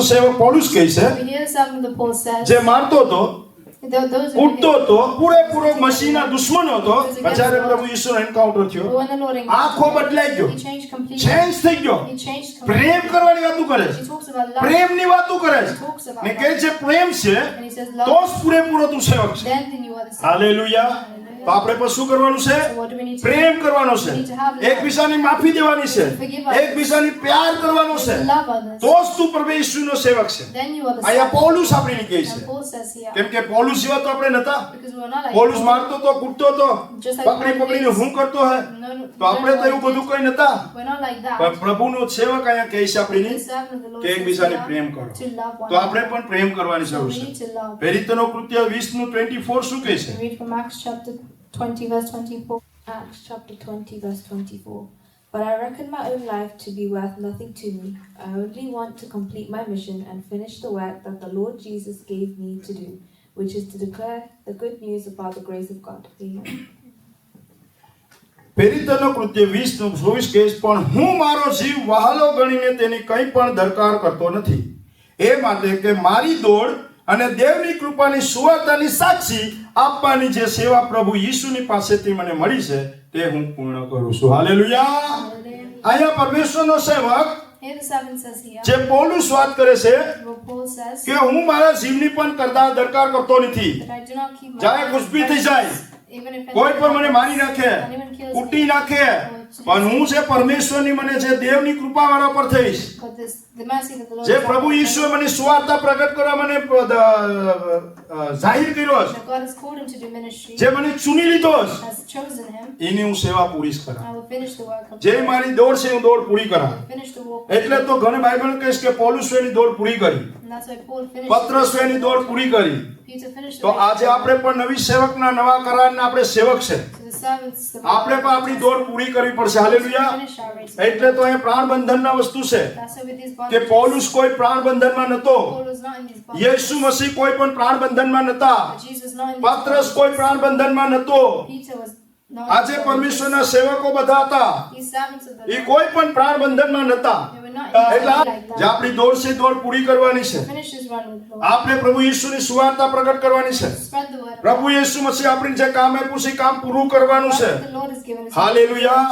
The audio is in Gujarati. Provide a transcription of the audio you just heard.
સેવક પોલુસ કહે છે. જે મારતો હતો ઉઠતો હતો પૂરેપૂરો મસીના દુશ્મન હતો જ્યારે પ્રભુ ઈશ્વર એન્કાઉન્ટર થયો આંખો બદલાઈ ગયો. ચેન્જ થઈ ગયો. પ્રેમ કરવાની વાતો કરે છે love. પ્રેમની વાતો કરે છે ને કહે છે પ્રેમ છે તો. જ પૂરેપૂરો તું સેવક છે. હાલેલુયા તો આપણે પણ શું કરવાનું છે પ્રેમ કરવાનો છે. એકબીજાની માફી દેવાની છે. એકબીજાની પ્યાર કરવાનો છે. તો જ તું પ્રભુ ઈશ્વરનો સેવક છે અહીંયા. પૌલુસ આપણી કહે છે. કેમ કે પૌલુસ જેવા તો આપણે નતા પોલુસ. મારતો તો કૂટતો તો પકડી પકડીને. હું કરતો હે તો આપણે તો એવું બધું કઈ નતા. પણ પ્રભુનો સેવક અહીંયા કહે છે આપણી કે એકબીજાને પ્રેમ કરો તો આપણે. પણ પ્રેમ કરવાની જરૂર છે. પ્રેરિતનો કૃત્ય 20 નું 24 શું કહે છે Read from Acts chapter 20, verse 24. Acts chapter 20, verse 24. But I reckon my own life to be worth nothing to me. I only want to complete my mission and finish the work that the Lord Jesus gave me to do, which is to declare the good news about the grace of God. Amen. પ્રેરિતનો કૃત્ય 20 નું 24 કહે છે પણ હું મારો જીવ વહાલો ગણીને તેની કંઈ પણ દરકાર કરતો નથી એ માટે કે મારી દોડ અને દેવની કૃપાની સુવાર્તાની સાક્ષી આપવાની જે સેવા પ્રભુ ઈસુની પાસેથી મને મળી છે તે હું પૂર્ણ કરું છું. હાલેલુયા. અહીંયા પરમેશ્વરનો સેવક. જે પોલું વાત કરે છે. કે હું મારા જીવની પણ કરતા દરકાર કરતો નથી. જ્યારે life થઈ જાય. કોઈ પણ મને મારી નાખે કૂટી નાખે. પણ હું છે પરમેશ્વરની મને છે દેવની કૃપા વાળા પર થઈશ જે પ્રભુ ઈશ્વરે મને સુવાર્તા પ્રગટ કરવા મને જાહેર કર્યો છે જે મને ચૂની લીધો છે. એની હું સેવા પૂરી કરા જે. મારી દોડ છે હું દોડ પૂરી કરા. એટલે તો ઘણી બાઇબલ કહેશ કે પૌલુસ એની દોડ પૂરી કરી And that's why Paul finished. પત્રસ એની દોડ પૂરી કરી તો. આજે આપણે પણ નવી સેવકના નવા કરારના આપણે સેવક છે આપણે પણ આપણી દોડ પૂરી કરવી પડશે હાલેલુયા. એટલે તો અહીંયા પ્રાણ બંધનના વસ્તુ છે કે પૌલુસ કોઈ પ્રાણ બંધનમાં નતો. યેસુ મસીહ કોઈ પણ પ્રાણ બંધનમાં નતા પાત્રસ કોઈ પ્રાણ બંધનમાં નતો આજે પરમેશ્વરના સેવકો બધા હતા એ કોઈ પણ પ્રાણ બંધનમાં નતા એટલે જે. આપણી દોડ છે દોડ પૂરી કરવાની છે. આપણે પ્રભુ ઈસુની સુવાર્તા પ્રગટ કરવાની છે પ્રભુ ઈસુ મસીહ આપણે જે કામ આપ્યું છે કામ પૂરું કરવાનું છે. હાલેલુયા